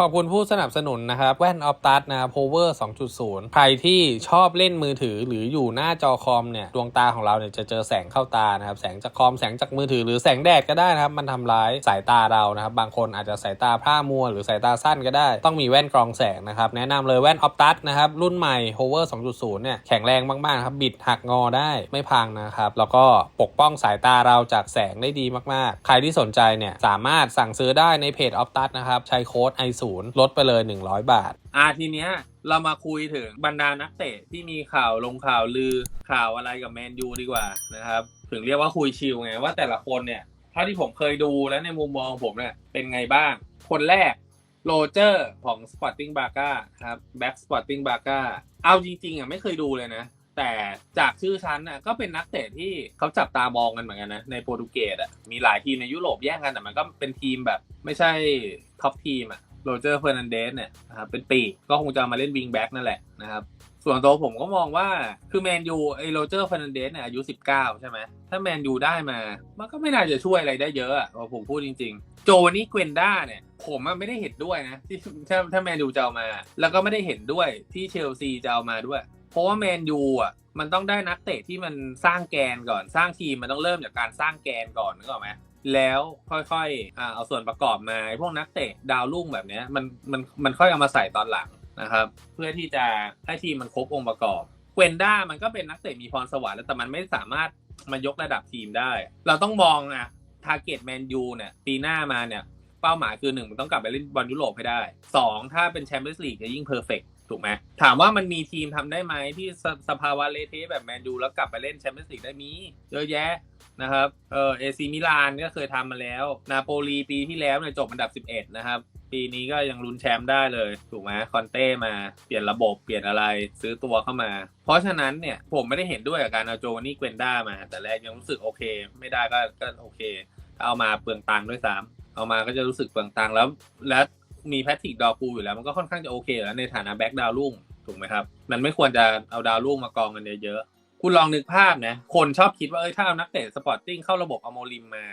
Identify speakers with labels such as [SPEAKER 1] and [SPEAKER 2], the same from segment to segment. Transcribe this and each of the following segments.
[SPEAKER 1] ขอบคุณผู้สนับสนุนนะครับแว่นออฟตัสนะครับ Power 2.0 ใครที่ชอบเล่นมือถือหรืออยู่หน้าจอคอมเนี่ยดวงตาของเราเนี่ยจะเจอแสงเข้าตานะครับ แสงจากคอมแสงจากมือถือหรือแสงแดดก็ได้นะครับ มันทำร้ายสายตาเรานะครับ บางคนอาจจะสายตาพร่ามัว หรือสายตาสั้นก็ได้ ต้องมีแว่นกรองแสงนะครับ แนะนำเลยแว่นออฟตัสนะครับ รุ่นใหม่ Power 2.0 เนี่ยแข็งแรงมากๆครับบิดหักงอได้ไม่พังนะครับแล้วก็ปกป้องสายตาเราจากแสงได้ดีมากๆ ใครที่สนใจเนี่ยสามารถสั่งซื้อได้ในเพจออฟตัสนะครับใช้โค้ดไอ0 ลดไปเลย 100 บาท
[SPEAKER 2] อ่าทีเนี้ยเรามาคุยถึงบรรดานักเตะที่มีข่าวลงข่าวลือข่าวอะไรกับแมนยูดีกว่านะครับถึงเรียกว่าคุยชิลไงว่าแต่ละคนเนี่ยเท่าที่ผมเคยดูแล้วในมุมมองผมเนี่ยเป็นไงบ้าง คนแรกโรเจอร์ของ Sporting b a ก้าครับแบ็กสปอร์ติ้งบาก้าเอาจริงๆอะไม่เคยดูเลยนะ แต่จากชื่อชั้นน่ะก็เป็นนักเตะที่เขาจับตามองกันเหมือนกันนะ ในโปรตุเกสอะมีหลายทีมในยุโรปแย่งกัน แต่มันก็เป็นทีมแบบไม่ใช่ท็อปทีมอะ โรเจอร์เฟอร์นันเดสเนี่ยนะครับเป็นปีกก็คงจะมาเล่นวิงแบ็กนั่นแหละนะครับส่วนตัวผมก็มองว่าคือแมนยูไอโรเจอร์เฟอร์นันเดสเนี่ยอายุ 19 ใช่ไหมถ้าแมนยูได้มา มันก็ไม่น่าจะช่วยอะไรได้เยอะอะผมพูดจริง ๆ โจนี่เกวนด้าเนี่ย ผมไม่ได้เห็นด้วยนะที่ถ้าถ้าแมนยูจะเอามา แล้วก็ไม่ได้เห็นด้วยที่เชลซีจะเอามาด้วย เพราะว่าแมนยูอะมันต้องได้นักเตะที่มันสร้างแกนก่อนสร้างทีมมันต้องเริ่มจากการสร้างแกนก่อนนึกออกไหม แล้วค่อยๆอ่าเอาส่วนประกอบมาพวกนักเตะดาวรุ่งแบบเนี้ยมันมันมันค่อยเอามาใส่ตอนหลังนะครับ เพื่อที่จะให้ทีมมันครบองค์ประกอบเวนด้ามันก็เป็นนักเตะมีพรสวรรค์แล้วแต่มันไม่สามารถมายกระดับทีมได้ เราต้องมองอะทาร์เก็ตแมนยูเนี่ยปีหน้ามาเนี่ยเป้าหมายคือหนึ่งมันต้องกลับไปเล่นบอลยุโรปให้ได้สองถ้าเป็นแชมเปี้ยนส์ลีกจะยิ่งเพอร์เฟกถูกไหมถามว่ามันมีทีมทำได้ไหมที่สสภาวะเลเทแบบแมนยูแล้วกลับไปเล่นแชมเปี้ยนส์ลีกได้มีเยอะแยะ นะครับ เออเอซีมิลานก็เคยทำมาแล้ว นาโปลีปีที่แล้วเนี่ยจบอันดับ 11 นะครับ ปีนี้ก็ยังลุ้นแชมป์ได้เลย ถูกไหมคอนเต้มาเปลี่ยนระบบเปลี่ยนอะไรซื้อตัวเข้ามา เพราะฉะนั้นเนี่ยผมไม่ได้เห็นด้วยกับการเอาโจนี่เกวนด้ามา แต่แรกยังรู้สึกโอเค ไม่ได้ก็ก็โอเคถ้าเอามาเปลืองตังค์ด้วยซ้ำเอามาก็จะรู้สึกเปลืองตังค์แล้ว และมีแพทริกดอคูอยู่แล้วมันก็ค่อนข้างจะโอเค แล้วในฐานะแบ็กดาวรุ่งถูกไหมครับ มันไม่ควรจะเอาดาวรุ่งมากองกันเยอะ คุณลองนึกภาพนะ คนชอบคิดว่าเอ้ยถ้าเอานักเตะสปอร์ติ้งเข้าระบบอโมลิมมา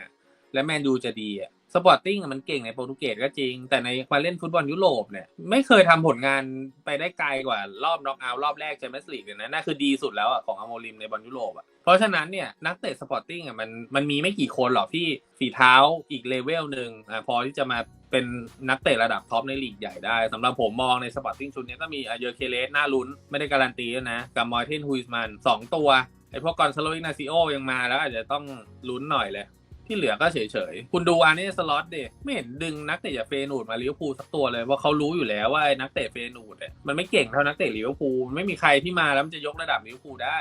[SPEAKER 2] และแมนยูจะดีอะ สปอร์ติ้งมันเก่งในโปรตุเกสก็จริง แต่ในมาเล่นฟุตบอลยุโรปเนี่ย ไม่เคยทำผลงานไปได้ไกลกว่ารอบน็อกเอาท์รอบแรกแชมเปี้ยนส์ลีกเลยนะนั่นคือดีสุดแล้วอะของอโมลิมในบอลยุโรปอะเพราะฉะนั้นเนี่ยนักเตะสปอร์ติ้งอะมันมันมีไม่กี่คนหรอกที่ฝีเท้าอีกเลเวลหนึ่งอะพอที่จะมาเป็นนักเตะระดับท็อปในลีกใหญ่ได้สำหรับผมมองในสปอร์ติ้งชุดนี้ก็มีอเยอเคเลสน่าลุ้นไม่ได้การันตีด้วนะกับมอยเทนฮุยส์มันสองตัวไอพวกกอนซาโลอินาซิโอยังมาแล้วอาจจะต้องลุ้นหน่อยเลย ที่เหลือก็เฉยๆ คุณดูอาร์เน่สล็อตเดไม่เห็นดึงนักเตะจากเฟนูดมาลิเวอร์พูลสักตัวเลยว่าเขารู้อยู่แล้วว่าไอ้นักเตะเฟนูดเนี่ยมันไม่เก่งเท่านักเตะลิเวอร์พูลมันไม่มีใครที่มาแล้วมันจะยกระดับลิเวอร์พูลได้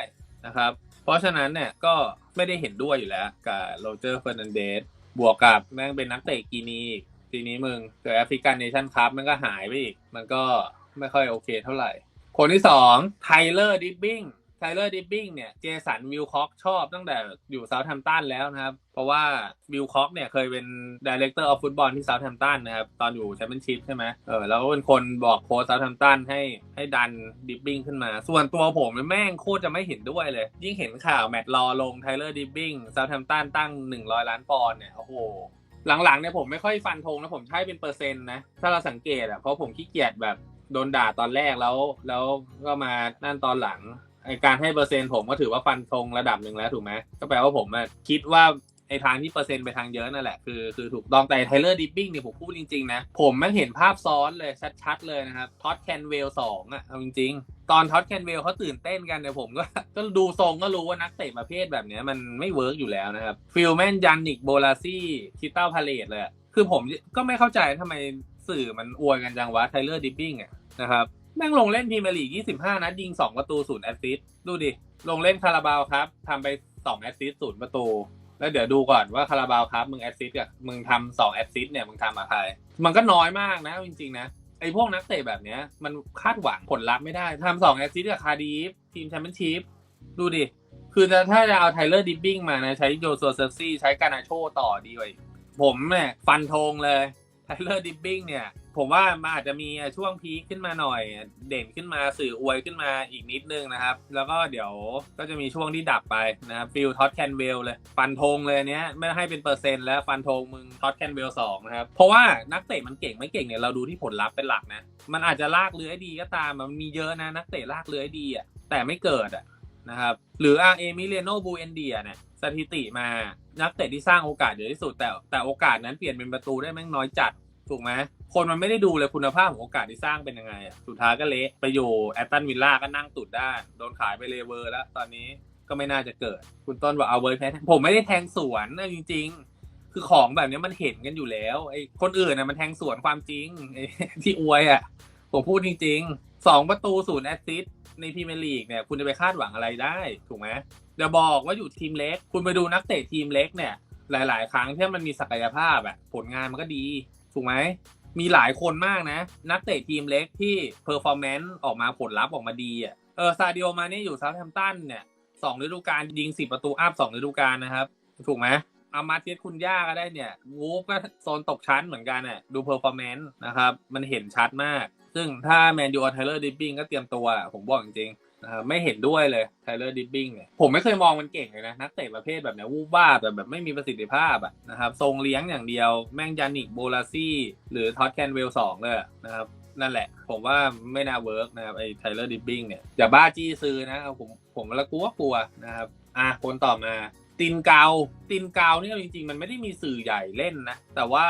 [SPEAKER 2] นะครับ เพราะฉะนั้นเนี่ยก็ไม่ได้เห็นด้วยอยู่แล้วกับโรเจอร์เฟอร์นันเดสบวกกับแม่งเป็นนักเตะกีนีกทีนี้มึงเกิดแอฟริกันเนชั่นคัพมันก็หายไปอีก มันก็ไม่ค่อยโอเคเท่าไหร่ คนที่สองไทเลอร์ดิบบิง ไทเลอร์ดิบบิงเนี่ยเจสันวิลคอกชอบตั้งแต่อยู่เซาท์แฮมป์ตันแล้วนะครับ เพราะว่าวิลคอกเนี่ยเคยเป็นดีเลกเตอร์ออฟฟุตบอลที่เซาท์แฮมป์ตันนะครับ ตอนอยู่แชมเปี้ยนชิพใช่ไหมเออแล้วก็เป็นคนบอกโค้ชเซาท์แฮมป์ตันให้ให้ดันดิบบิงขึ้นมา ส่วนตัวผมเนี่ยแม่งโคตรจะไม่เห็นด้วยเลย ยิ่งเห็นข่าวแมตต์รอลงไทเลอร์ดิบบิงเซาท์แฮมป์ตันตั้ง 100 ล้านปอนด์เนี่ยโอ้โหหลังๆเนี่ยผมไม่ค่อยฟันธงนะผมใช้เป็นเปอร์เซ็นต์นะถ้าเราสังเกตอะเพราะผมขี้เกียจแบบโดนด่าตอนแรกแล้ว แล้วก็มานั่นตอนหลัง ไอการให้เปอร์เซ็นต์ผมก็ถือว่าฟันธงระดับหนึ่งแล้วถูกไหมก็แปลว่าผมอะคิดว่าไอทางที่เปอร์เซ็นต์ไปทางเยอะนั่นแหละ คือคือถูกต้องแต่ไทเลอร์ดิปปิ้งเนี่ยผมพูดจริงๆนะผมไม่เห็นภาพซ้อนเลยชัดๆเลยนะครับท็อตแคนเวลสองอะเอาจริงๆ ตอนท็อตแคนเวลเขาตื่นเต้นกันเนี่ยผมก็ก็ดูทรงก็รู้ว่านักเตะประเภทแบบเนี้ยมันไม่เวิร์กอยู่แล้วนะครับฟิลแมนยันนิกโบลาซี่คิตเต้าพาเลตเลยคือผมก็ไม่เข้าใจทำไมสื่อมันอวยกันจังวะไทเลอร์ดิปปิ้งอะนะครับ แม่งลงเล่นพรีเมียร์ลีก 25 นัดยิง 2 ประตูศูนย์แอสซิสต์ ดูดิ ลงเล่นคาราบาวครับทำไป 2 แอสซิสต์ศูนย์ประตู แล้วเดี๋ยวดูก่อนว่าคาราบาวครับ มึงแอสซิสต์กับมึงทำสองแอสซิสต์เนี่ย มึงทำกับใครมันก็น้อยมากนะ จริงๆนะ ไอ้พวกนักเตะแบบเนี้ย มันคาดหวังผลลัพธ์ไม่ได้ทำสองแอสซิสต์กับคาร์ดีฟทีมแชมเปี้ยนชิพ ดูดิ คือจะถ้าจะเอาไทเลอร์ดิบบิ้งมานะ ใช้โยโซเซฟซี่ ใช้กานาโชต่อดีกว่าผมเนี่ยฟันธงเลย ไทเลอร์ดิบบิ้งเนี่ย ผมว่ามันอาจจะมีช่วงพีคขึ้นมาหน่อย เด่นขึ้นมาสื่ออวยขึ้นมาอีกนิดนึงนะครับ แล้วก็เดี๋ยวก็จะมีช่วงที่ดับไปนะครับฟิลท็อตแคนเวลเลย ฟันธงเลยเนี้ย ไม่ให้เป็นเปอร์เซ็นต์แล้วฟันธงมึงท็อตแคนเวลสองนะครับ เพราะว่านักเตะมันเก่งไม่เก่งเนี่ยเราดูที่ผลลัพธ์เป็นหลักนะ มันอาจจะลากเลื้อยดีก็ตามมันมีเยอะนะนักเตะลากเลื้อยดีอะแต่ไม่เกิดอะ นะครับ หรืออาเอมิเลโนบูเอนเดียเนี่ยสถิติมานักเตะที่สร้างโอกาสเยอะที่สุด แต่แต่โอกาสนั้นเปลี่ยนเป็นประตูได้แม่งน้อยจัดถูกไหมคนมันไม่ได้ดูเลยคุณภาพของโอกาสที่สร้างเป็นยังไงอะสุดท้ายก็เละไปอยู่แอตตันวิลล่าก็นั่งตุดได้โดนขายไปเลเวอร์แล้ว ตอนนี้ก็ไม่น่าจะเกิด คุณต้นบอกเอาเวอร์แพ้ผมไม่ได้แทงสวนนะจริง ๆ คือของแบบนี้มันเห็นกันอยู่แล้วไอ้คนอื่นน่ะมันแทงสวนความจริงไอ้ที่อวยอะผมพูดจริงๆสองประตูศูนย์แอสซิสต์ ในพรีเมียร์ลีกเนี่ยคุณจะไปคาดหวังอะไรได้ถูกไหมเดี๋ยวบอกว่าอยู่ทีมเล็ก คุณไปดูนักเตะทีมเล็กเนี่ย หลาย ๆ ครั้งที่มันมีศักยภาพอะผลงานมันก็ดี ถูกไหมมีหลายคนมากนะ นักเตะทีมเล็กที่เพอร์ฟอร์แมนซ์ออกมาผลลัพธ์ออกมาดีอะเออซาดิโอมาเนี่ยอยู่ซา u t แฮมป์ตันเนี่ยสองฤดูกาลยิงสิบประตูอัพสองฤดูกาลนะครับ ถูกไหม อามาเทียสคุณย่าก็ได้เนี่ยวูฟก็โซนตกชั้นเหมือนกันน่ะดูเพอร์ฟอร์แมนซ์นะครับ มันเห็นชัดมาก ซึ่งถ้าแมนยูไทเลอร์ดิปปิ้งก็เตรียมตัว ผมบอกจริงๆนะครับไม่เห็นด้วยเลยไทเลอร์ดิปปิ้งเนี่ยผมไม่เคยมองมันเก่งเลยนะ นักเตะประเภทแบบเนี้ยวูบวาบแบบแบบไม่มีประสิทธิภาพอะนะครับทรงเลี้ยงอย่างเดียวแม่งยานิกโบลาซี่ หรือท็อตแคนเวลสองเลยนะครับนั่นแหละ ผมว่าไม่น่าเวิร์กนะครับไอ้ไทเลอร์ดิปปิ้งเนี่ยอย่าบ้าจี้ซื้อนะผมผมละกลัวกลัวนะครับอะคนต่อมา ตินเกาตินเกาเนี่ยจริงๆ มันไม่ได้มีสื่อใหญ่เล่นนะ แต่ว่า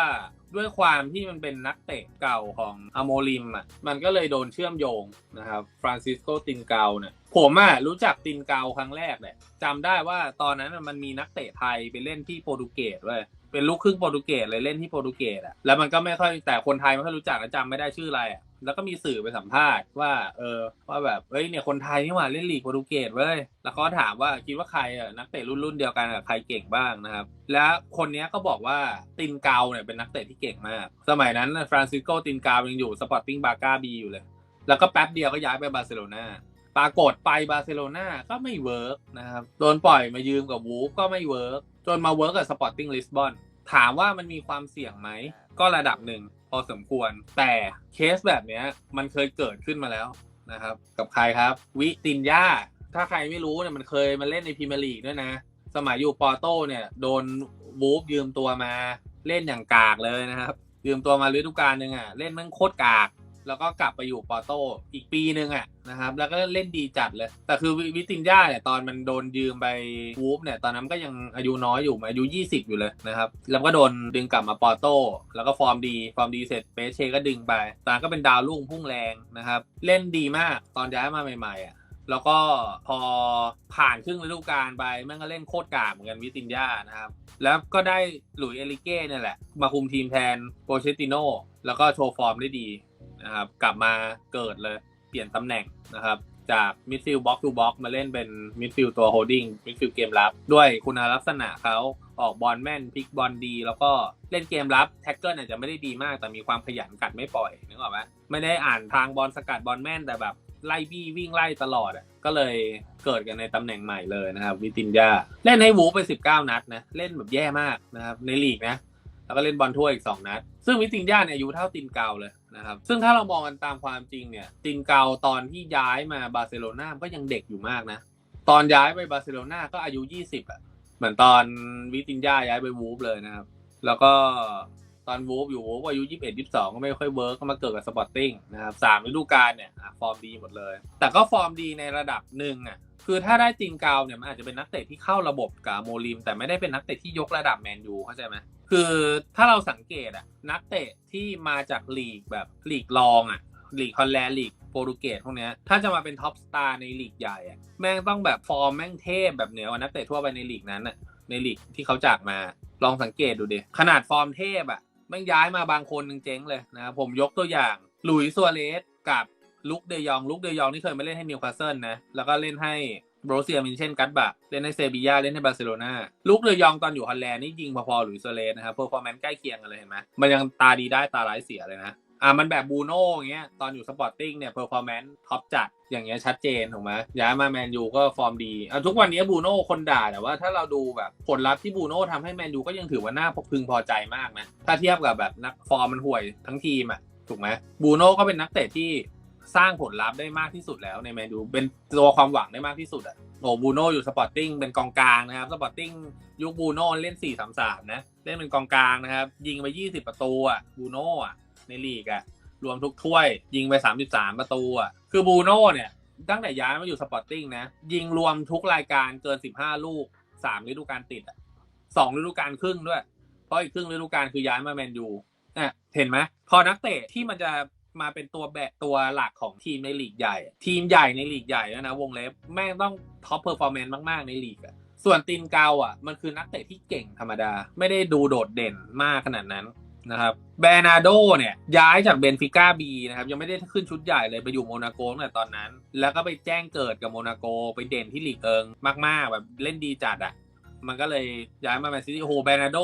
[SPEAKER 2] ด้วยความที่มันเป็นนักเตะเก่าของอโมลิมอะ มันก็เลยโดนเชื่อมโยงนะครับ ฟรานซิสโกตินเกาเนี่ย ผมอะรู้จักตินเกาครั้งแรกแหละจำได้ว่าตอนนั้นมันมีนักเตะไทยไปเล่นที่โปรตุเกสเว้ย เป็นลูกครึ่งโปรตุเกสเลยเล่นที่โปรตุเกสอะแล้วมันก็ไม่ค่อยแต่คนไทยไม่ค่อยรู้จักและจำไม่ได้ชื่ออะไรอะแล้วก็มีสื่อไปสัมภาษณ์ว่า เออ ว่าแบบเอ้ยเนี่ยคนไทยนี่หว่าเล่นลีกโปรตุเกสเว้ยแล้วเขาถามว่าคิดว่าใครอะนักเตะรุ่นรุ่นเดียวกันกับใครเก่งบ้างนะครับ แล้วคนนี้ก็บอกว่าตินเกาเนี่ยเป็นนักเตะที่เก่งมาก สมัยนั้นฟรานซิสโกตินเกายังอยู่สปอร์ติ้งบาก้าบีอยู่เลย แล้วก็แป๊บเดียวก็ย้ายไปบาร์เซโลนาปรากฏไปบาร์เซโลนาก็ไม่เวิร์กนะครับโดนปล่อยมายืมกับวูฟก็ไม่เวิร์ก จนมาเวิร์กกับสปอร์ติ้งลิสบอนถามว่ามันมีความเสี่ยงไหม ก็ระดับหนึ่งพอสมควร แต่เคสแบบนี้มันเคยเกิดขึ้นมาแล้วนะครับ กับใครครับ วิตินยาถ้าใครไม่รู้เนี่ยมันเคยมาเล่นในพรีเมียร์ลีกด้วยนะ สมัยอยู่ปอร์โต้เนี่ย โดนวูฟยืมตัวมาเล่นอย่างกากเลยนะครับ ยืมตัวมาฤดูกาลหนึ่งอะ เล่นมันโคตรกาก แล้วก็กลับไปอยู่ปอโต้อีกปีหนึ่งอะนะครับ แล้วก็เล่นดีจัดเลย แต่คือวิตินยาเนี่ยตอนมันโดนยืมไปวูฟเนี่ยตอนนั้นก็ยังอายุน้อยอยู่อายุ 20 อยู่เลยนะครับ แล้วก็โดนดึงกลับมาปอโต้แล้วก็ฟอร์มดี ฟอร์มดีเสร็จเปเช่ก็ดึงไปตอนนั้นก็เป็นดาวรุ่งพุ่งแรงนะครับ เล่นดีมากตอนย้ายมาใหม่ๆอะแล้วก็พอผ่านครึ่งฤดูกาลไปแม่งก็เล่นโคตรกาเหมือนกันวิตินยานะครับ แล้วก็ได้หลุยเอลิเก้เนี่ยแหละ มาคุมทีมแทนโปเชติโนแล้วก็โชว์ฟอร์มได้ดี นะครับ กลับมาเกิดเลยเปลี่ยนตำแหน่งนะครับ จากมิดฟิลด์บ็อกซ์ทูบ็อกมาเล่นเป็นมิดฟิลด์ตัวโฮดดิ้งมิดฟิลด์เกมรับ ด้วยคุณลักษณะเขาออกบอลแม่นพลิกบอลดี แล้วก็เล่นเกมรับแท็กเกิลอาจจะไม่ได้ดีมาก แต่มีความขยันกัดไม่ปล่อยนึกออกไหมไม่ได้อ่านทางบอลสกัดบอลแม่นแต่แบบไล่บี้วิ่งไล่ตลอดอะก็เลยเกิดกันในตำแหน่งใหม่เลยนะครับ วิตินยาเล่นให้วูไป 19 นัดนะเล่นแบบแย่มากนะครับในลีกนะแล้วก็เล่นบอลถ้วยอีก 2 นัด ซึ่งวิตินยาเนี่ยอายุเท่าตินเกาเลย นะครับซึ่งถ้าเรามองกันตามความจริงเนี่ยตินเกาตอนที่ย้ายมาบาร์เซโลนาก็ยังเด็กอยู่มากนะ ตอนย้ายไปบาร์เซโลนาก็อายุ20อะเหมือนตอนวิตินยาย้ายไปวูฟเลยนะครับ แล้วก็ตอนวูฟอยู่วูฟอายุ21 22ก็ไม่ค่อยเวิร์กก็มาเกิดกับสปอร์ติ้งนะครับสามฤดูกาลเนี่ยฟอร์มดีหมดเลย แต่ก็ฟอร์มดีในระดับหนึ่งอะ คือถ้าได้ตินเกาเนี่ยมันอาจจะเป็นนักเตะที่เข้าระบบกับโมลิม แต่ไม่ได้เป็นนักเตะที่ยกระดับแมนยูเข้าใจไหมคือถ้าเราสังเกตอะนักเตะที่มาจากลีกแบบลีกรองอะลีกฮอลแลนด์ลีกโปรตุเกสพวกเนี้ยถ้าจะมาเป็นท็อปสตาร์ในลีกใหญ่อะแม่งต้องแบบฟอร์มแม่งเทพแบบเหนือกว่านักเตะทั่วไปในลีกนั้นอะในลีกที่เขาจากมาลองสังเกตดูดิขนาดฟอร์มเทพอะแม่งย้ายมาบางคนยังเจ๊งเลยนะครับผมยกตัวอย่างหลุยส์ซัวเรสกับ ลุกเดยองลุกเดยองที่เคยมาเล่นให้นิวคาสเซิลนะ แล้วก็เล่นให้โบรเซียมินเช่นกัตบะเล่นในเซบียาเล่นในบาร์เซโลนาลูกเรือยองตอนอยู่ฮอลแลนด์นี่ยิงพอๆหลุยส์โซเลสนะครับเพอร์ฟอร์แมนซ์ใกล้เคียงกันเลยเห็นไหมมันยังตาดีได้ตาร้ายเสียเลยนะอ่ามันแบบบูโน่อย่างเงี้ยตอนอยู่สปอร์ติ้งเนี่ยเพอร์ฟอร์แมนซ์ท็อปจัดอย่างเงี้ยชัดเจนถูกไหมย้ายมาแมนยูก็ฟอร์มดีอะทุกวันนี้บูโน่คนด่าแต่ว่าถ้าเราดูแบบผลลัพธ์ที่บูโน่ทำให้แมนยูก็ยังถือว่าน่าพึงพอใจมากนะถ้าเทียบกับแบบนักฟอร์มมันห่วยทั้งทีมอะถูกไหมบูโน่ก็เป็นนักเตะที่ สร้างผลลัพธ์ได้มากที่สุดแล้วในแมนยูเป็นตัวความหวังได้มากที่สุดอะโอ้บูโน่อยู่สปอร์ติ้งเป็นกองกลางนะครับสปอร์ติ้งยุคบูโน่เล่น4-3-3นะเล่นเป็นกองกลางนะครับ ยิงไป 20 ประตูอะบูโน่อะในลีกอะรวมทุกถ้วย ยิงไป 33 ประตูอะคือบูโน่เนี่ยตั้งแต่ย้ายมาอยู่สปอร์ติ้งนะยิงรวมทุกรายการเกิน 15 ลูก3ฤดูกาลติดอะสองฤดูกาลครึ่งด้วย เพราะอีกครึ่งฤดูกาลคือย้ายมาแมนยูอะเห็นไหมพอนักเตะที่มันจะ มาเป็นตัวแบกตัวหลักของทีมในลีกใหญ่ ทีมใหญ่ในลีกใหญ่แล้วนะวงเล็บแม่งต้องท็อปเพอร์ฟอร์แมนซ์มาก ๆ ในลีกอะส่วนตีนเกาอะ มันคือนักเตะที่เก่งธรรมดา ไม่ได้ดูโดดเด่นมากขนาดนั้นนะครับแบรนาโดเนี่ยย้ายจากเบนฟิก้าบีนะครับยังไม่ได้ขึ้นชุดใหญ่เลยไปอยู่โมนาโกตั้งแต่ตอนนั้น แล้วก็ไปแจ้งเกิดกับโมนาโกไปเด่นที่ลีกเอิงมาก ๆ แบบเล่นดีจัดอะมันก็เลยย้ายมาแมนซิตี้โอ้โหแบรนาโด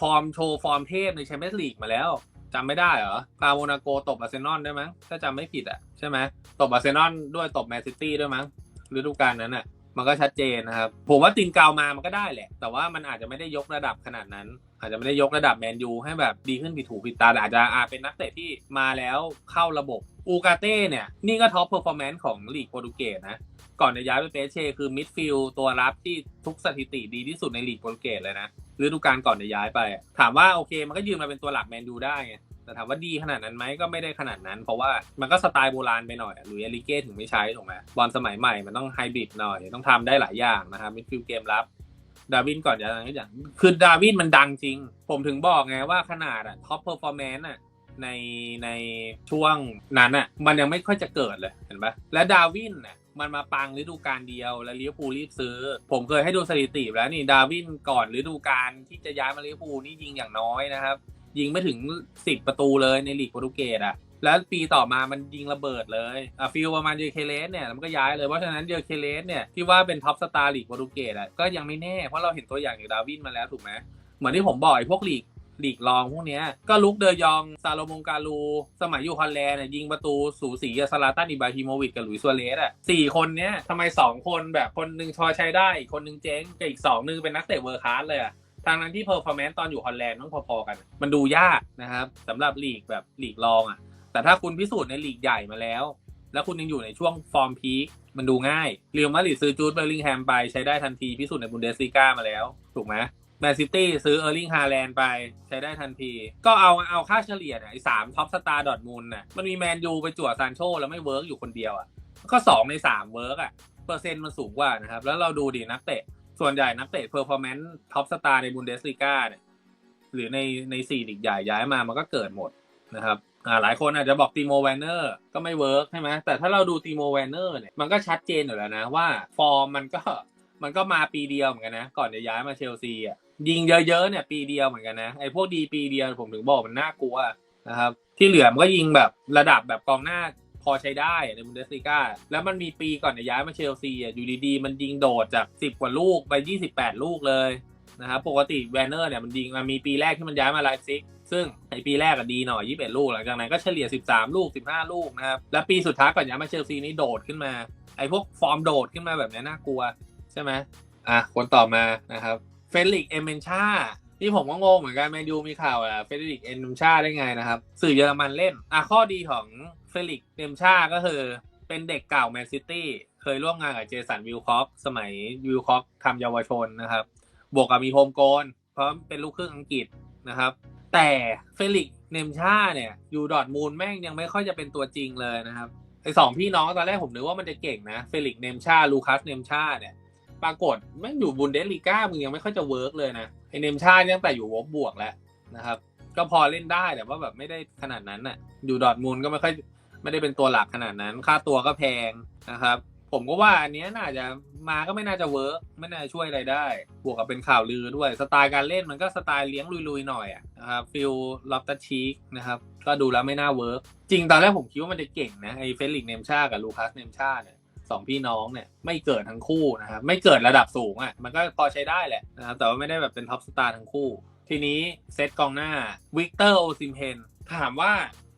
[SPEAKER 2] ฟอร์มโชว์ ฟอร์มเทพในแชมเปี้ยนส์ลีกมาแล้ว จำไม่ได้เหรอพาโมนาโกตบอาร์เซนอลได้มั้งถ้าจำไม่ผิดอะใช่ไหมตบอาร์เซนอลด้วยตบแมนซิตี้ด้วยมั้งฤดูกาลนั้นอะมันก็ชัดเจนนะครับ ผมว่าตินเกามามันก็ได้แหละ แต่ว่ามันอาจจะไม่ได้ยกระดับขนาดนั้น อาจจะไม่ได้ยกระดับแมนยูให้แบบดีขึ้นผิดถูกผิดตาแต่อาจจะอาจเป็นนักเตะที่มาแล้วเข้าระบบอูกาเต้เนี่ย นี่ก็ท็อปเพอร์ฟอร์แมนซ์ของลีกโปรตุเกสนะ ก่อนจะย้ายไปเปเช่คือมิดฟิลด์ตัวรับที่ทุกสถิติดีที่สุดในลีกโปรตุเกสเลยนะ ฤดูกาลก่อนจะย้ายไป ถามว่าโอเค มันก็ยืนมาเป็นตัวหลักแมนยูได้ไงแต่ถามว่าดีขนาดนั้นไหมก็ไม่ได้ขนาดนั้น เพราะว่ามันก็สไตล์โบราณไปหน่อยหลุยส์เอลิเก้ถึงไม่ใช้ถูกไหมบอลสมัยใหม่มันต้องไฮบริดหน่อย ต้องทำได้หลายอย่างนะครับมิดฟิลด์เกมรับดาวินก่อนจะอะไรอย่างคือดาวินมันดังจริง ผมถึงบอกไงว่าขนาดอะท็อปเพอร์ฟอร์แมนซ์อะในในช่วงนั้นอะมันยังไม่ค่อยจะเกิดเลยเห็นปะและดาวินน่ะ มันมาปังฤดูกาลเดียวแล้วลิเวอร์พูลรีบซื้อ ผมเคยให้ดูสถิติแล้วนี่ดาวินก่อนฤดูกาลที่จะย้ายมาลิเวอร์พูลนี่ยิงอย่างน้อยนะครับ ยิงไม่ถึง 10 ประตูเลยในลีกโปรตุเกสอะแล้วปีต่อมามันยิงระเบิดเลยอะฟิลประมาณเยอเคเลสเนี่ยมันก็ย้ายเลย เพราะฉะนั้นเยอเคเลสเนี่ยที่ว่าเป็นท็อปสตาร์ลีกโปรตุเกสอะก็ยังไม่แน่ เพราะเราเห็นตัวอย่างอย่างดาวินมาแล้วถูกไหมเหมือนที่ผมบอกไอ้พวกลีก ลีกรองพวกเนี้ยก็ลุกเดยองซาโลมงกาลูสมัยอยู่ฮอลแลนด์ยิงประตูสูสีกับซาลาตันอิบราฮิโมวิชกับหลุยส์ซัวเรสอะสี่คนเนี้ยทำไมสองคนแบบคนหนึ่งชอใช้ได้อีกคนหนึ่งเจ๊งกับอีกสองนึงเป็นนักเตะเวอร์คลาสเลยอะทางนั้นที่เพอร์ฟอร์แมนซ์ตอนอยู่ฮอลแลนด์ต้องพอๆกัน มันดูยากนะครับสำหรับลีกแบบลีกรองอะ แต่ถ้าคุณพิสูจน์ในลีกใหญ่มาแล้ว แล้วคุณยังอยู่ในช่วงฟอร์มพีคมันดูง่ายเรียวมาริซื้อจูดเบอร์ลิงแฮมไปใช้ได้ทันทีพิสูจน์ในบุนเดสลีกามาแล้ว ถูกไหม แมนซิตี้ซื้อเออร์ลิงฮาแลนด์ไปใช้ได้ทันที ก็เอาเอาค่าเฉลี่ยเนี่ยไอ้สามท็อปสตาร์ดอทมูลน่ะมันมีแมนยูไปจั่วซานโชแล้วไม่เวิร์กอยู่คนเดียวอะก็สองในสามเวิร์กอะเปอร์เซ็นต์มันสูงกว่านะครับ แล้วเราดูดินักเตะ ส่วนใหญ่นักเตะเพอร์ฟอร์แมนซ์ท็อปสตาร์ในบุนเดสลีกาเนี่ยหรือในในสี่ลีกใหญ่ย้ายมามันก็เกิดหมดนะครับอ่าหลายคนอาจจะบอกตีโมแวนเนอร์ก็ไม่เวิร์กใช่ไหมแต่ถ้าเราดูตีโมแวนเนอร์เนี่ยมันก็ชัดเจนอยู่แล้วนะว่าฟอร์มมันก็มันก็มาปีเดียวเหมือนกันนะ ก่อนจะย้ายมาเชลซีอะ ยิงเยอะๆเนี่ย ปีเดียวเหมือนกันนะไอ้พวกดีปีเดียวผมถึงบอกมันน่ากลัวนะครับ ที่เหลือมันก็ยิงแบบระดับแบบกองหน้าพอใช้ได้ในบุนเดสลีกาแล้วมันมีปีก่อนจะย้ายมาเชลซีอะอยู่ดีๆ มันยิงโดดจาก 10 กว่าลูกไป 28 ลูกเลยนะครับปกติแวนเนอร์เนี่ยมันยิงมันมีปีแรกที่มันย้ายมาไลฟ์ซิกซึ่งในปีแรกก็ดีหน่อย 21 ลูก หลังจากนั้นก็เฉลี่ย 13 ลูก 15 ลูกนะครับ แล้วปีสุดท้ายก่อนย้ายมาเชลซีนี่โดดขึ้นมา ไอ้พวกฟอร์มโดดขึ้นมาแบบนี้น่ากลัวใช่ไหมอะคนต่อมานะครับ เฟลิกเอเมนชาที่ผมก็งงเหมือนกันแมนยูมีข่าวอะเฟลิกเอเมนชาได้ไงนะครับ สื่อเยอรมันเล่น อะข้อดีของเฟลิกเอเมนชาก็คือเป็นเด็กเก่าแมนซิตี้เคยร่วมงานกับเจสันวิลคอกสมัยวิลคอกทำเยาวชนนะครับ บวกกับมีโฮมโกน เพราะเป็นลูกครึ่งอังกฤษนะครับ แต่เฟลิกเนมชาเนี่ยอยู่ดอทมูลแม่งยังไม่ค่อยจะเป็นตัวจริงเลยนะครับไอสองพี่น้องตอนแรกผมนึกว่ามันจะเก่งนะเฟลิกเนมชาลูคัสเนมชาเนี่ย ปรากฏแม่งอยู่บุนเดสลีก้ามึงยังไม่ค่อยจะเวิร์กเลยนะไอเนมชาเนี่ยตั้งแต่อยู่วบบวกแล้วนะครับ ก็พอเล่นได้แต่ว่าแบบไม่ได้ขนาดนั้นน่ะ อยู่ดอทมูลก็ไม่ค่อยไม่ได้เป็นตัวหลักขนาดนั้น ค่าตัวก็แพงนะครับ ผมก็ว่าอันเนี้ยน่าจะมาก็ไม่น่าจะเวิร์กไม่น่าจะช่วยอะไรได้ บวกกับเป็นข่าวลือด้วย สไตล์การเล่นมันก็สไตล์เลี้ยงลุยๆหน่อยอะนะครับฟิลล็อบตัชีกนะครับ ก็ดูแล้วไม่น่าเวิร์กจริงตอนแรกผมคิดว่ามันจะเก่งนะไอเฟลิกเนมชากับลูคัสเนมชาเนี่ย สองพี่น้องเนี่ยไม่เกิดทั้งคู่นะครับไม่เกิดระดับสูงอะ่ะมันก็พอใช้ได้แหละนะครับแต่ว่าไม่ได้แบบเป็นท็อปสตาร์ทั้งคู่ ทีนี้เซตกองหน้าวิกเตอร์โอซิมเพนถามว่า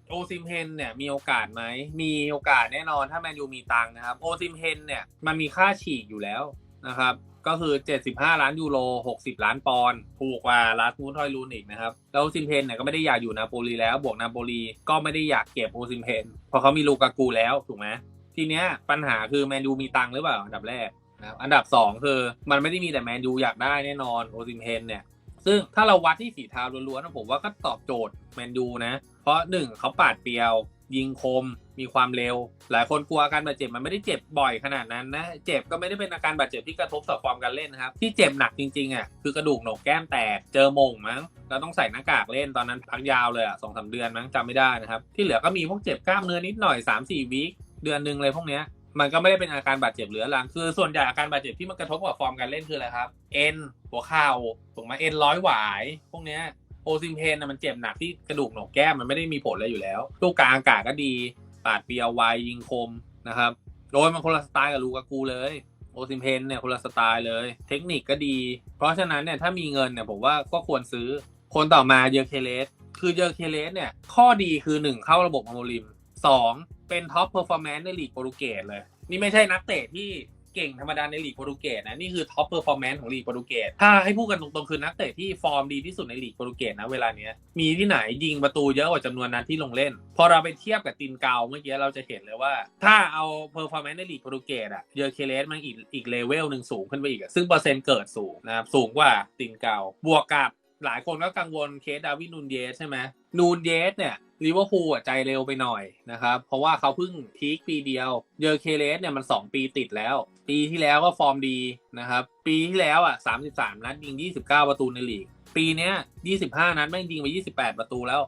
[SPEAKER 2] โอซิมเฮนเนี่ยมีโอกาสไหม มีโอกาสแน่นอนถ้าแมนยูมีตังนะครับโอซิมเฮนเนี่ยมันมีค่าฉีกอยู่แล้วนะครับก็คือ 75 ล้านยูโร 60 ล้านปอนด์ถูกกว่าลาสมูทอยลูนอีกนะครับ แล้วโอซิมเพนเนี่ยก็ไม่ได้อยากอยู่นาโปลีแล้ว บวกนาโปลีก็ไม่ได้อยากเก็บโอซิมเพนเพราะเขามีลูกากูแล้ว ถูกไหม ทีเนี้ยปัญหาคือแมนยูมีตังค์หรือเปล่าอันดับแรกนะครับอันดับ 2 คือ มันไม่ได้มีแต่แมนยูอยากได้แน่นอนโอซิมเพนเนี่ยซึ่งถ้าเราวัดที่ฝีเท้าล้วนๆนะผมว่าก็ตอบโจทย์แมนยูนะ เพราะหนึ่งเขาปาดเปียว ยิงคม มีความเร็ว หลายคนกลัวอาการบาดเจ็บมันไม่ได้เจ็บบ่อยขนาดนั้นนะ เจ็บก็ไม่ได้เป็นอาการบาดเจ็บที่กระทบต่อฟอร์มการเล่นนะครับ ที่เจ็บหนักจริงๆอะคือกระดูกโหนกแก้มแตก เจอมงมั้งแล้วต้องใส่หน้ากากเล่นตอนนั้นพักยาวเลยอะสองสามเดือนมั้งจำไม่ได้นะครับ ที่เหลือก็มีพวกเจ็บกล้ามเนื้อนิดหน่อย3 4วีค เดือนหนึ่งเลยพวกเนี้ย มันก็ไม่ได้เป็นอาการบาดเจ็บเหลือรังคือส่วนใหญ่อาการบาดเจ็บที่มันกระทบกับฟอร์มการเล่นคืออะไรครับ เอ็นหัวเข่าถูกไหมเอ็นร้อยหวาย พวกเนี้ยโอซิมเพนนะมันเจ็บหนักที่กระดูกหนกแก้มมันไม่ได้มีผลอะไรอยู่แล้วลูกกลางอากาศก็ดีปาดเปียวไวยิงคมนะครับโดยมันคนละสไตล์กับลูกากูเลยโอซิมเพนเนี่ยคนละสไตล์เลย เทคนิคก็ดี เพราะฉะนั้นเนี่ยถ้ามีเงินเนี่ยผมว่าก็ควรซื้อ คนต่อมาเยอเคเลส คือเยอเคเลสเนี่ยข้อดีคือ 1 เข้าระบบอโมลิม 2 เป็นท็อปเพอร์ฟอร์แมนซ์ในลีกโปรตุเกสเลย นี่ไม่ใช่นักเตะที่เก่งธรรมดาในลีกโปรตุเกสนะนี่คือท็อปเพอร์ฟอร์แมนซ์ของลีกโปรตุเกสถ้าให้พูดกันตรงๆคือนักเตะที่ฟอร์มดีที่สุดในลีกโปรตุเกสนะเวลาเนี้ยมีที่ไหนยิงประตูเยอะกว่าจำนวนนัดที่ลงเล่น พอเราไปเทียบกับตินเกาเมื่อกี้เราจะเห็นเลยว่า ถ้าเอาเพอร์ฟอร์แมนซ์ในลีกโปรตุเกสอะเยอเคเลสมันอีกอีกเลเวลหนึ่งสูงขึ้นไปอีกอะซึ่งเปอร์เซ็นต์เกิดสูงนะครับสูงกว่าตินเกาบวกกับ หลายคนก็กังวลเคสดาวิดนูนเยสใช่ไหมนูนเยสเนี่ยลิเวอร์พูลอะใจเร็วไปหน่อยนะครับ เพราะว่าเขาเพิ่งพีคปีเดียวเยอเคเลสเนี่ยมัน 2 ปีติดแล้ว ปีที่แล้วก็ฟอร์มดีนะครับ ปีที่แล้วอะ 33 นัดยิง 29 ประตูในลีก ปีเนี้ย 25 นัดแม่งยิงไป 28 ประตูแล้ว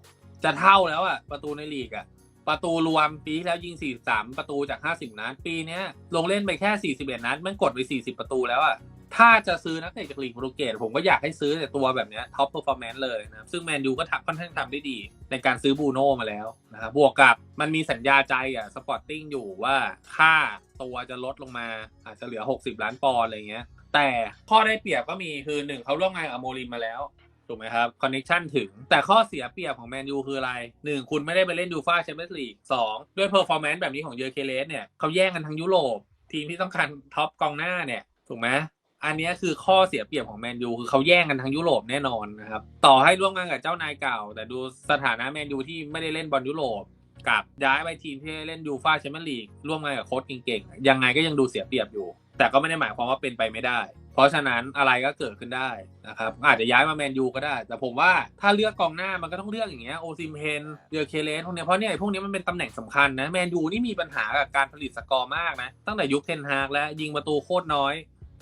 [SPEAKER 2] จะเท่าแล้วอะ ประตูในลีกอะ ประตูรวมปีที่แล้วยิง 43 ประตูจาก 50 นัด ปีเนี้ยลงเล่นไปแค่ 41 นัดแม่งกดไป 40 ประตูแล้วอะ ถ้าจะซื้อนักเตะจากลีกโปรตุเกสผมก็อยากให้ซื้อแต่ตัวแบบนี้ท็อปเปอร์ฟอร์แมนซ์เลยนะซึ่งแมนยูก็ทำค่อนข้างทำได้ดี ในการซื้อบูโน่มาแล้วนะครับบวกกับมันมีสัญญาใจอะสปอร์ติ้งอยู่ว่าค่าตัวจะลดลงมาอาจจะเหลือ 60 ล้านปอนด์อะไรเงี้ย แต่ข้อได้เปรียบก็มีคือหนึ่งเขาร่วมงานกับโมลิมมาแล้วถูกไหมครับคอนเน t ชันถึง แต่ข้อเสียเปรียบของแมนยูคืออะไรหนึ่งคุณไม่ได้ไปเล่นยูฟาแชมเปี้ยนส์ลีกสองด้วยเพอร์ฟอร์แมนซ์แบบนี้ของเยอเคเลสเนี่ยเขาแย่งกันทั้งยุโรปทีมที่ต้องการท็อปกองหน้าเนี่ยถูกไหม อันนี้คือข้อเสียเปรียบของแมนยูคือเขาแย่งกันทั้งยุโรปแน่นอนนะครับ ต่อให้ร่วมงานกับเจ้านายเก่า แต่ดูสถานะแมนยูที่ไม่ได้เล่นบอลยุโรปกับย้ายไปทีมที่เล่นยูฟาแชมเปี้ยนลีกร่วมงานกับโค้ชเก่งๆยังไงก็ยังดูเสียเปรียบอยู่ แต่ก็ไม่ได้หมายความว่าเป็นไปไม่ได้ เพราะฉะนั้นอะไรก็เกิดขึ้นได้นะครับอาจจะย้ายมาแมนยูก็ได้ แต่ผมว่าถ้าเลือกกองหน้ามันก็ต้องเลือกอย่างเงี้ยโอซิมเพนเดอเคเลสพวกเนี้ยเพราะเนี่ยพวกนี้มันเป็นตำแหน่งสำคัญนะแมนยูนี่มีปัญหากับการผลิตสกอร์มากนะตั้งแต่ยุคเทนฮากแล้วยิงประตูโคตรน้อย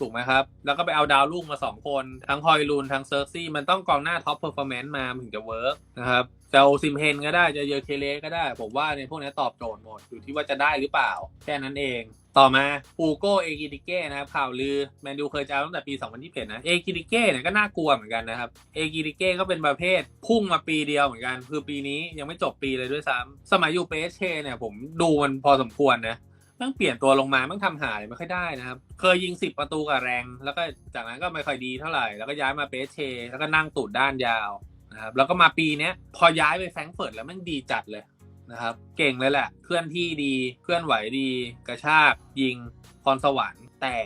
[SPEAKER 2] ถูกไหมครับ แล้วก็ไปเอาดาวรุ่งมา 2 คน ทั้งฮอยลูนทั้งเซิร์ซี่มันต้องกองหน้าท็อปเพอร์ฟอร์แมนซ์มาถึงจะเวิร์กนะครับจะโอซิมเฮนก็ได้จะเยอเคเลสก็ได้ ผมว่าในพวกนี้ตอบโจทย์หมด อยู่ที่ว่าจะได้หรือเปล่า แค่นั้นเองต่อมาปูโกเอกิติเก้นะครับข่าวลือแมนดูเคยจะเอาตั้งแต่ปี 2021นะเอกิติเก้เนี่ยก็น่ากลัวเหมือนกันนะครับเอกิติเก้ก็เป็นประเภทพุ่งมาปีเดียวเหมือนกัน คือปีนี้ยังไม่จบปีเลยด้วยซ้ำสมัยอยู่เปสเชเนี่ยผมดูมันพอสมควรนะ มันเปลี่ยนตัวลงมามันทำหายไม่ค่อยได้นะครับ เคยยิงสิบประตูกับแรง แล้วก็จากนั้นก็ไม่ค่อยดีเท่าไหร่ แล้วก็ย้ายมาเปสเช แล้วก็นั่งตูดด้านยาวนะครับแล้วก็มาปีเนี้ยพอย้ายไปแฟรงก์เฟิร์ตแล้วมันดีจัดเลยนะครับ เก่งเลยแหละ เคลื่อนที่ดี เคลื่อนไหวดี กระชากยิงพรสวรรค์แต่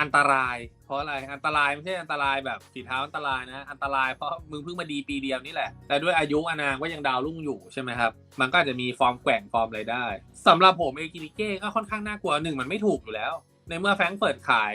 [SPEAKER 2] อันตราย เพราะอะไรอันตรายไม่ใช่อันตรายแบบฝีเท้าอันตรายนะ อันตรายเพราะมึงเพิ่งมาดีปีเดียวนี่แหละ แต่ด้วยอายุอานามก็ยังดาวรุ่งอยู่ใช่ไหมครับ มันก็อาจจะมีฟอร์มแกว่งฟอร์มอะไรได้สำหรับผมเอกินิเก้ก็ค่อนข้างน่ากลัวหนึ่งมันไม่ถูกอยู่แล้ว ในเมื่อแฟรงเปิดขาย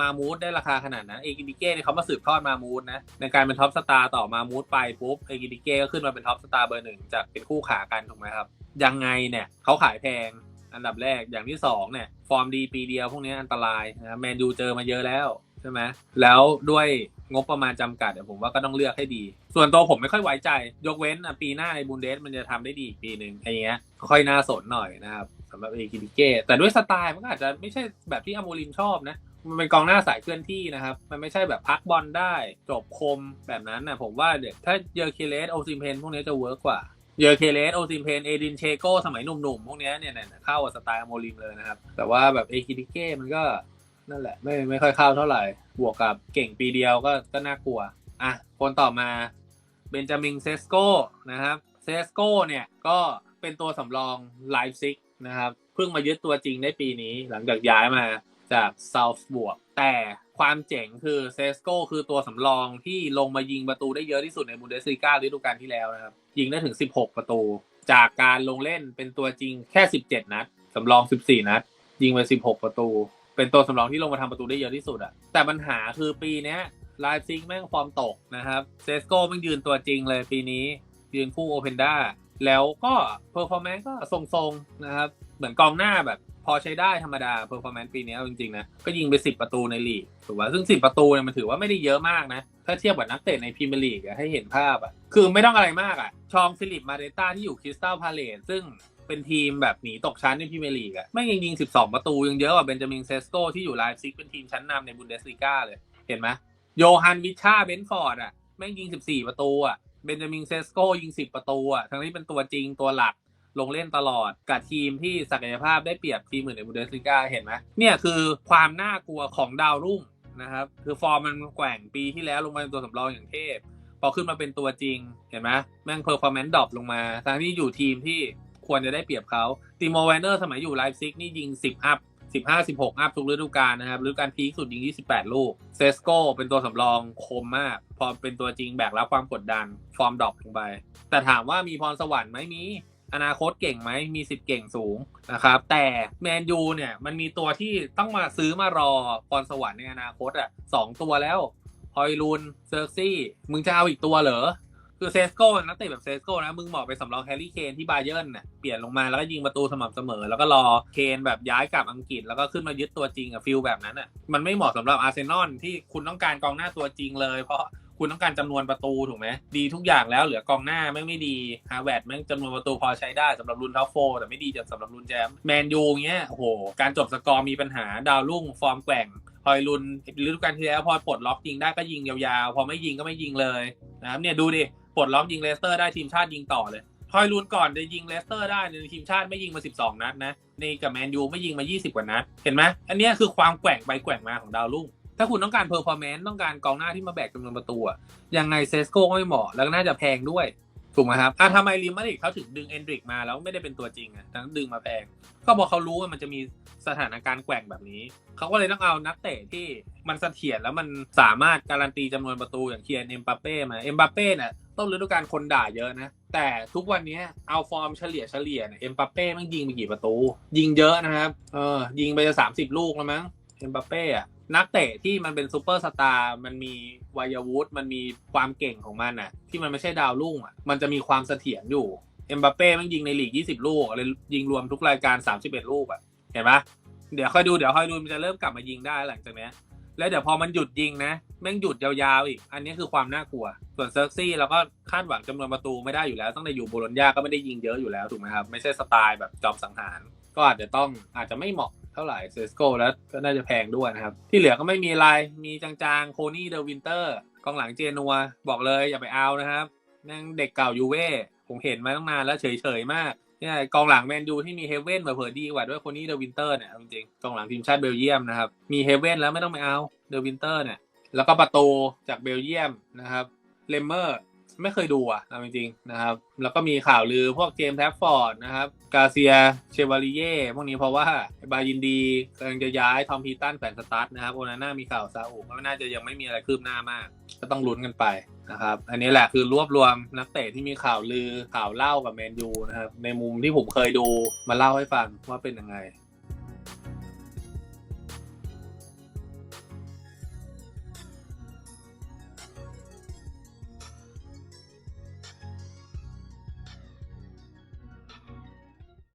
[SPEAKER 2] มามูดได้ราคาขนาดนั้นเอกินิเก้เนี่ยเขามาสืบทอดมามูดนะในการเป็นท็อปสตาร์ต่อมามูดไปปุ๊บเอกินิเก้ก็ขึ้นมาเป็นท็อปสตาร์เบอร์หนึ่งจากเป็นคู่ขากันถูกไหมครับยังไงเนี่ยเขาขายแพง อันดับแรกอย่างที่สองเนี่ย ฟอร์มดีปีเดียวพวกนี้อันตรายนะแมนยูเจอมาเยอะแล้วใช่ไหมแล้วด้วยงบประมาณจำกัดผมว่าก็ต้องเลือกให้ดี ส่วนตัวผมไม่ค่อยไว้ใจ ยกเว้นอะปีหน้าในบูนเดสมันจะทำได้ดีอีกปีหนึ่งอะไรเงี้ยค่อยน่าสนหน่อยนะครับสำหรับเอกิบิเก้แต่ด้วยสไตล์มันก็อาจจะไม่ใช่แบบที่อโมลิมชอบนะมันเป็นกองหน้าสายเคลื่อนที่นะครับ มันไม่ใช่แบบพักบอลได้ จบคมแบบนั้นนะผมว่าเดี๋ยวถ้าเยอเคเลสโอซิมเพนพวกนี้จะเวิร์กกว่า เยอเคเลสโอซิมเพนเอดินเชโกสมัยหนุ่มๆ พวกนี้เนี่ยเนี่ยเข้ากับสไตล์โมลิมเลยนะครับ แต่ว่าแบบเอคิดิเก้มันก็นั่นแหละ ไม่ไม่ค่อยเข้าเท่าไหร่ บวกกับเก่งปีเดียวก็ก็น่ากลัว อะ คนต่อมาเบนจามินเซสโกนะครับเซสโกเนี่ยก็เป็นตัวสำรองไลฟ์ซิกนะครับ เพิ่งมายึดตัวจริงได้ปีนี้หลังจากย้ายมา จากซา t ์บวก แต่ความเจ๋งคือเซสโกคือตัวสำรองที่ลงมายิงประตูได้เยอะที่สุดในบูเดสลีกาฤดูกาลที่แล้วนะครับ ยิงได้ถึง 16 ประตู จากการลงเล่นเป็นตัวจริงแค่ 17 นัดสำรอง 14 นัด ยิงไป 16 ประตู เป็นตัวสำรองที่ลงมาทำประตูได้เยอะที่สุดอะแต่ปัญหาคือปีนี้ไลฟ์ซิงแม่งฟอร์มตกนะครับเซสโกแม่งยืนตัวจริงเลยปีนี้ ยืนคู่โอเพนด้าแล้วก็เพอร์ฟอร์แมนซ์ก็ทรงๆนะครับ เหมือนกองหน้าแบบ พอใช้ได้ธรรมดาเพอร์ฟอร์แมนซ์ปีนี้เอาจริงๆนะ ก็ยิงไป 10 ประตูในลีกถูกป่ะซึ่ง 10 ประตูเนี่ยมันถือว่าไม่ได้เยอะมากนะ ถ้าเทียบกับนักเตะในพรีเมียร์ลีกให้เห็นภาพอะ คือไม่ต้องอะไรมากอะ ชองฟิลิปมาเดต้าที่อยู่คริสตัลพาเลตซึ่งเป็นทีมแบบหนีตกชั้นในพรีเมียร์ลีกอะไม่งยังยิง 12 ประตูยังเยอะกว่าเบนจามินเซสโกที่อยู่ไลฟ์ซิกเป็นทีมชั้นนำในบุนเดสลีกาเลย เห็นไหมโยฮันวิชาเบนฟอร์ดอะแม่งยิง 14 ประตูอะเบนจามินเซสโกยิง 10 ประตูอะทั้งที่เป็นตัวจริงตัวหลัก ลงเล่นตลอดกับทีมที่ศักยภาพได้เปรียบทีมอื่นในบูเดสลิก้าเห็นไหมเนี่ยคือความน่ากลัวของดาวรุ่งนะครับคือฟอร์มมันแกว่งปีที่แล้วลงมาเป็นตัวสำรองอย่างเทพ พอขึ้นมาเป็นตัวจริงเห็นไหมแม่งเพอร์ฟอร์แมนซ์ดรอปลงมาทั้งที่อยู่ทีมที่ควรจะได้เปรียบเขาติโมแวนเนอร์สมัยอยู่ไลฟ์ซิกนี่ยิง 10 อัพ 15 16 อัพทุกฤดูกาลนะครับฤดูกาลพีคสุดยิง 28 ลูก เซสโกเป็นตัวสำรองคมมาก พอเป็นตัวจริงแบกรับความกดดัน ฟอร์มดรอปลงไป แต่ถามว่ามีพรสวรรค์ไหมมี อนาคตเก่งไหมมีสิทธิ์เก่งสูงนะครับ แต่แมนยูเนี่ยมันมีตัวที่ต้องมาซื้อมารอพรสวรรค์ในอนาคตอะสองตัวแล้วฮอยลุนเซอร์ซี่ มึงจะเอาอีกตัวเหรอ คือเซสโก้นักเตะแบบเซสโก้นะ มึงเหมาะไปสำรองแฮร์รี่เคนที่บาเยิร์นน่ะเปลี่ยนลงมาแล้วก็ยิงประตูสม่ำเสมอ แล้วก็รอเคนแบบย้ายกลับอังกฤษแล้วก็ขึ้นมายึดตัวจริงอะฟิลแบบนั้นอะมันไม่เหมาะสำหรับอาร์เซนอลที่คุณต้องการกองหน้าตัวจริงเลย เพราะ คุณต้องการจำนวนประตูถูกไหมดีทุกอย่างแล้วเหลือกองหน้าแม่งไม่ดีฮาแวดแม่งจำนวนประตูพอใช้ได้สำหรับรุ่นท็อปโฟร์แต่ไม่ดีสำหรับรุ่นแชมแมนยูเงี้ยโอ้โหการจบสกอร์มีปัญหาดาวรุ่งฟอร์มแกว่งพอยลุนฤดูกาลที่แล้วพอปลดล็อกยิงได้ก็ยิงยาวๆ พอไม่ยิงก็ไม่ยิงเลยนะครับเนี่ยดูดิปลดล็อกยิงเลสเตอร์ได้ทีมชาติยิงต่อเลยทอยลูนก่อนจะยิงเลสเตอร์ได้ในทีมชาติไม่ยิงมา 12 นัดนะในกับแมนยูไม่ยิงมา 20 กว่านัด เห็นไหมอันนี้คือความแกว่งไปแกว่งมาของดาวรุ่ง ถ้าคุณต้องการเพอร์ฟอร์แมนซ์ต้องการกองหน้าที่มาแบกจำนวนประตูอะยังไงเซสโก้ก็ไม่เหมาะ แล้วก็น่าจะแพงด้วย ถูกไหมครับอะทำไมริมมาดริดเขาถึงดึงเอนดริกมาแล้วไม่ได้เป็นตัวจริงอะทั้งดึงมาแพง ก็บอกเขารู้ว่ามันจะมีสถานการณ์แกว่งแบบนี้ เขาก็เลยต้องเอานักเตะที่มันเสถียรแล้วมันสามารถการันตีจำนวนประตูอย่างเคียนเอ็มบัปเป้มาเอ็มบัปเป้เนี่ยต้นฤดูกาลคนด่าเยอะนะ แต่ทุกวันนี้เอาฟอร์มเฉลี่ยเฉลี่ยเนี่ยเอ็มบัปเป้มันยิงไปกี่ประตู ยิงเยอะนะครับ เออ ยิงไปจะสามสิบลูกแล้วมั้งเอ็มบัปเป้อะ นักเตะที่มันเป็นซูเปอร์สตาร์มันมีวัยวุฒิมันมีความเก่งของมันอะ ที่มันไม่ใช่ดาวรุ่งอะมันจะมีความเสถียรอยู่เอ็มบัปเป้มันยิงในลีก 20 ลูกเลยยิงรวมทุกรายการ 31 ลูกอะเห็นปะเดี๋ยวค่อยดูเดี๋ยวค่อยดูมันจะเริ่มกลับมายิงได้หลังจากนี้แล้วเดี๋ยวพอมันหยุดยิงนะแม่งหยุดยาวๆอีก อันนี้คือความน่ากลัว ส่วนเซิร์ซี่เราก็คาดหวังจำนวนประตูไม่ได้อยู่แล้วตั้งแต่อยู่โบโลญญาก็ไม่ได้ยิงเยอะอยู่แล้วถูกไหมครับไม่ใช่สไตล์แบบจอมสังหาร ก็อาจจะต้องอาจจะไม่เหมาะ เท่าไหร่เซสโกแล้วก็น่าจะแพงด้วยนะครับ ที่เหลือก็ไม่มีอะไรมีจางๆ โคนี่เดอะวินเตอร์กองหลังเจนัว บอกเลยอย่าไปเอานะครับนั่งเด็กเก่ายูเว่ผมเห็นมาตั้งนานแล้วเฉยๆมากเนี่ยกองหลังแมนยูที่มีเฮเว่นมาเผื่อดีกว่าด้วยคนนี้เดอะวินเตอร์เนี่ยจริงๆกองหลังทีมชาติเบลเยียมนะครับ มีเฮเว่นแล้วไม่ต้องไปเอาเดอะวินเตอร์เนี่ย แล้วก็ประตูจากเบลเยียมนะครับเลมเมอร์ ไม่เคยดูอะเอาจริงๆนะครับ แล้วก็มีข่าวลือพวกเจมส์แทฟฟอร์ดนะครับกาเซียเชวาลิเย่พวกนี้เพราะว่าบายินดีกำลังจะย้ายทอมพีตันแขวนสตาร์ทนะครับโอนาน่ามีข่าวซาอุก็น่าจะยังไม่มีอะไรคืบหน้ามาก ก็ต้องลุ้นกันไปนะครับอันนี้แหละคือรวบรวมนักเตะที่มีข่าวลือข่าวเล่ากับแมนยูนะครับในมุมที่ผมเคยดูมาเล่าให้ฟังว่าเป็นยังไง